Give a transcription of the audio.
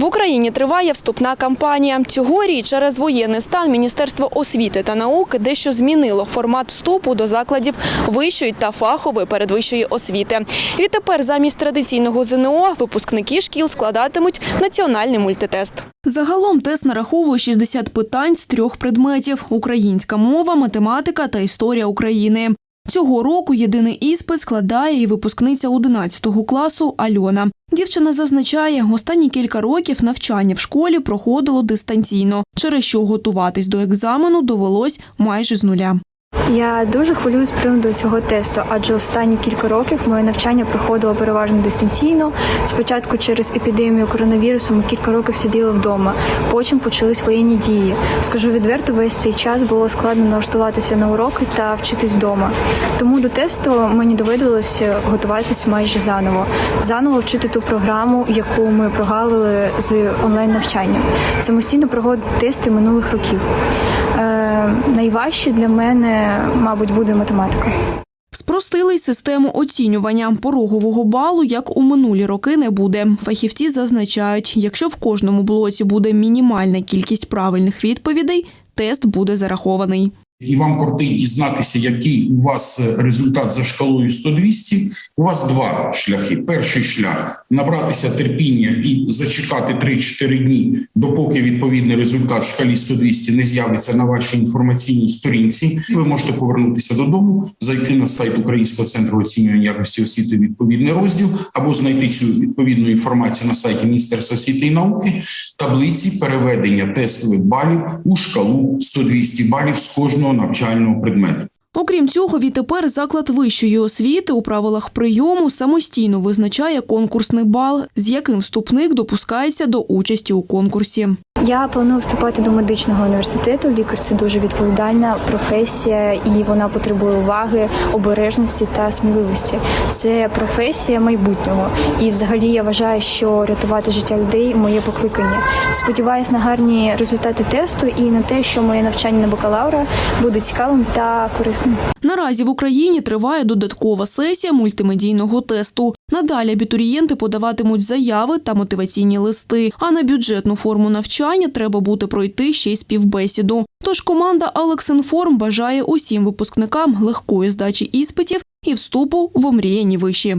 В Україні триває вступна кампанія. Цьогоріч через воєнний стан Міністерство освіти та науки дещо змінило формат вступу до закладів вищої та фахової передвищої освіти. Відтепер замість традиційного ЗНО випускники шкіл складатимуть національний мультитест. Загалом тест нараховує 60 питань з трьох предметів: українська мова, математика та історія України. Цього року єдиний іспит складає і випускниця 11 класу Альона. Дівчина зазначає, останні кілька років навчання в школі проходило дистанційно, через що готуватись до екзамену довелось майже з нуля. Я дуже хвилююсь з приводу цього тесту, адже останні кілька років моє навчання проходило переважно дистанційно. Спочатку через епідемію коронавірусу ми кілька років сиділи вдома. Потім почались воєнні дії. Скажу відверто, весь цей час було складно налаштуватися на уроки та вчитись вдома. Тому до тесту мені доводилося готуватись майже заново, заново вчити ту програму, яку ми прогалили з онлайн навчанням, самостійно проводити тести минулих років. Найважче для мене, мабуть, буде математика. Спростили й систему оцінювання порогового балу, як у минулі роки, не буде. Фахівці зазначають, якщо в кожному блоці буде мінімальна кількість правильних відповідей, тест буде зарахований. І вам кортить дізнатися, який у вас е, результат за шкалою 100-200, у вас два шляхи. Перший шлях набратися терпіння і зачекати 3-4 дні, допоки відповідний результат в шкалі 100-200 не з'явиться на вашій інформаційній сторінці. Ви можете повернутися додому, зайти на сайт Українського центру оцінювання якості освіти, відповідний розділ, або знайти цю відповідну інформацію на сайті Міністерства освіти і науки, таблиці переведення тестових балів у шкалу 100-200 балів з кожного навчального предмету. Окрім цього, відтепер заклад вищої освіти у правилах прийому самостійно визначає конкурсний бал, з яким вступник допускається до участі у конкурсі. Я планую вступати до медичного університету. Лікар це дуже відповідальна професія, і вона потребує уваги, обережності та сміливості. Це професія майбутнього. І, взагалі, я вважаю, що рятувати життя людей моє покликання. Сподіваюсь на гарні результати тесту і на те, що моє навчання на бакалавра буде цікавим та корисним. Наразі в Україні триває додаткова сесія мультимедійного тесту. Надалі абітурієнти подаватимуть заяви та мотиваційні листи. А на бюджетну форму навчання треба буде пройти ще й співбесіду. Тож команда «Алексінформ» бажає усім випускникам легкої здачі іспитів і вступу в омріяні виші.